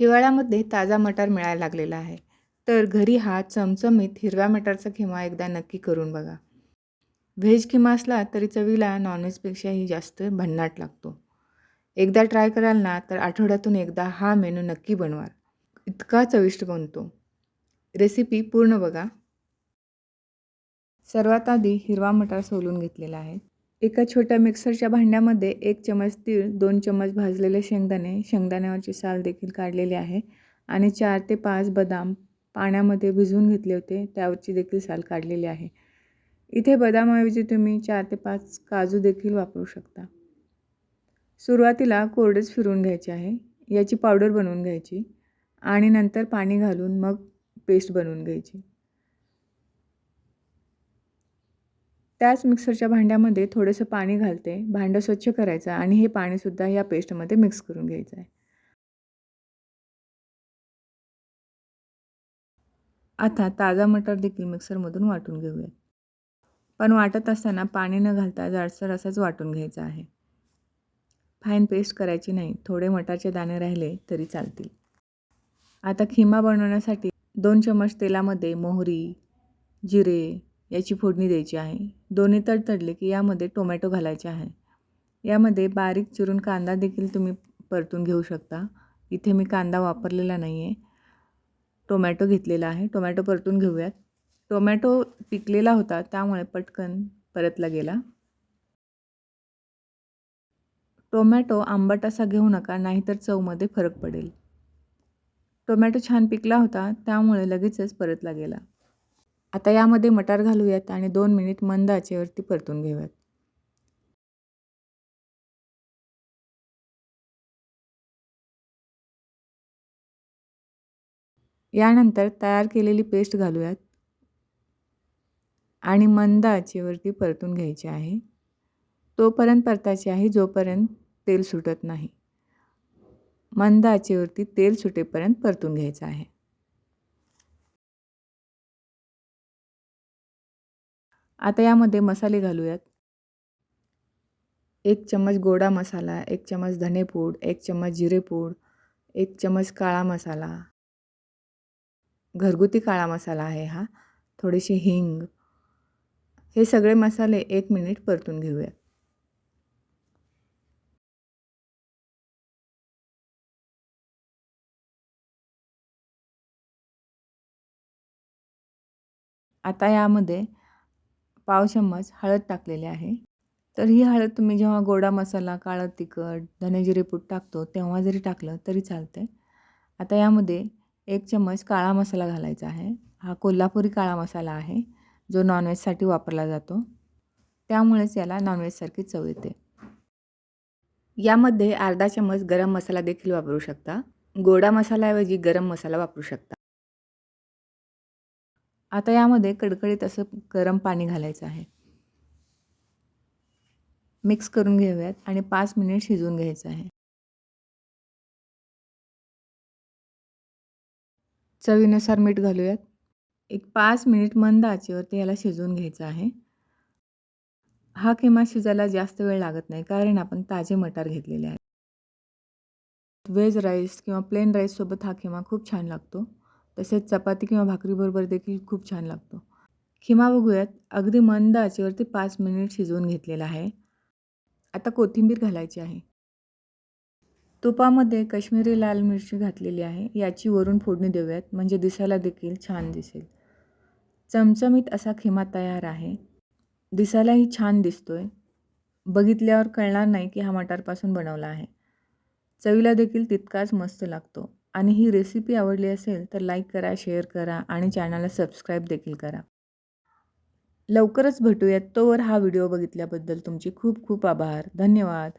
हिवाळ्यामध्ये ताजा मटार मिळायला लागलेला आहे. तर घरी हा चमचमीत हिरव्या मटारचा खिमा एकदा नक्की करून बघा. व्हेज किमा असला तरी चवीला नॉनव्हेजपेक्षाही जास्त भन्नाट लागतो. एकदा ट्राय कराल ना तर आठवड्यातून एकदा हा मेनू नक्की बनवाल इतका चविष्ट बनतो. रेसिपी पूर्ण बघा. सर्वात आधी हिरवा मटार सोलून घेतलेला आहे. एका छोट्या मिक्सरच्या भांड्यामध्ये एक चमच तीळ दोन चमच भाजलेले शेंगदाणे शेंगदाण्यावरची साल देखील काढलेली आहे आणि चार ते पाच बदाम पाण्यामध्ये भिजवून घेतले होते त्यावरची देखील साल काढलेली आहे. इथे बदामाऐवजी तुम्ही चार ते पाच काजू देखील वापरू शकता. सुरुवातीला कोरडेच फिरवून घ्यायचे आहे याची पावडर बनवून घ्यायची आणि नंतर पाणी घालून मग पेस्ट बनवून घ्यायची. त्याच मिक्सरच्या भांड्यामध्ये थोडंसं पाणी घालते. भांडं स्वच्छ करायचं आणि हे पाणीसुद्धा या पेस्टमध्ये मिक्स करून घ्यायचं आहे. आता ताजा मटर देखील मिक्सरमधून वाटून घेऊयात. पण वाटत असताना पाणी न घालता जाडसर असाच वाटून घ्यायचा आहे. फाईन पेस्ट करायची नाही. थोडे मटारचे दाणे राहिले तरी चालतील. आता खिमा बनवण्यासाठी दोन चमच तेलामध्ये मोहरी जिरे याची फोडणी द्यायची आहे. दोन्ही तडतडले की यामध्ये टोमॅटो घालायचे आहे. यामध्ये बारीक चिरून कांदा देखील तुम्ही परतून घेऊ शकता. इथे मी कांदा वापरलेला नाही आहे टोमॅटो घेतलेला आहे. टोमॅटो परतून घेऊयात. टोमॅटो पिकलेला होता त्यामुळे पटकन परतला गेला. टोमॅटो आंबट असा घेऊ नका नाहीतर चवमध्ये फरक पडेल. टोमॅटो छान पिकला होता त्यामुळे लगेचच परतला गेला. आता यामध्ये मटार घालूयात आणि दोन मिनिट मंद आचेवरती परतून घेऊयात. यानंतर तयार केलेली पेस्ट घालूयात आणि मंद आचेवरती परतून घ्यायची आहे. तोपर्यंत परताची आहे जोपर्यंत तेल सुटत नाही. मंद आचेवरती तेल सुटेपर्यंत परतून घ्यायचं आहे. आता यामध्ये मसाले घालूयात. एक चम्मच गोडा मसाला एक चम्मच धनेपूड एक चम्मच जिरेपूड एक चम्मच काळा मसाला. घरगुती काळा मसाला आहे हा. थोडीशी हिंग. हे सगळे मसाले एक मिनिट परतून घेऊयात. आता यामध्ये पाव चम्मच हळद टाकलेली आहे. तर ही हळद तुम्ही जेव्हा गोडा मसाला काळं तिखट धनेजिरेपूट टाकतो तेव्हा जरी टाकलं तरी चालते आता यामध्ये एक चम्मच काळा मसाला घालायचा आहे. हा कोल्हापुरी काळा मसाला आहे जो नॉनव्हेजसाठी वापरला जातो. त्यामुळेच याला नॉनव्हेजसारखी चव येते. यामध्ये अर्धा चम्मच गरम मसाला देखील वापरू शकता. गोडा मसाल्याऐवजी गरम मसाला वापरू शकता. आता यामध्ये कडकडीत असं गरम पाणी घालायचं आहे. मिक्स करून घेऊयात आणि पाच मिनिट शिजवून घ्यायचं आहे. चवीनुसार मीठ घालूयात. एक पाच मिनिट मंद आचेवरती याला शिजवून घ्यायचं आहे. हा किमा शिजायला जास्त वेळ लागत नाही कारण आपण ताजे मटार घेतलेले आहेत. व्हेज राईस किंवा प्लेन राईससोबत हा किमा खूप छान लागतो. तसेच चपाती किंवा भाकरीबरोबर देखील खूप छान लागतो. खिमा बघूयात. अगदी मंद आचेवरती पाच मिनिट शिजवून घेतलेला आहे. आता कोथिंबीर घालायची आहे. तुपामध्ये कश्मीरी लाल मिरची घातलेली आहे. याची वरून फोडणी देऊयात. म्हणजे दिसायला देखील छान दिसेल. चमचमीत असा खिमा तयार आहे. दिसायलाही छान दिसतोय. बघितल्यावर कळणार नाही की हा मटारपासून बनवला आहे. चवीला देखील तितकाच मस्त लागतो. आणि ही रेसिपी आवडली असेल तर लाईक करा शेअर करा आणि चॅनलला सबस्क्राईब देखील करा. लवकरच भेटूयात. तोवर हा व्हिडिओ बघितल्याबद्दल तुमचे खूप खूप आभार. धन्यवाद.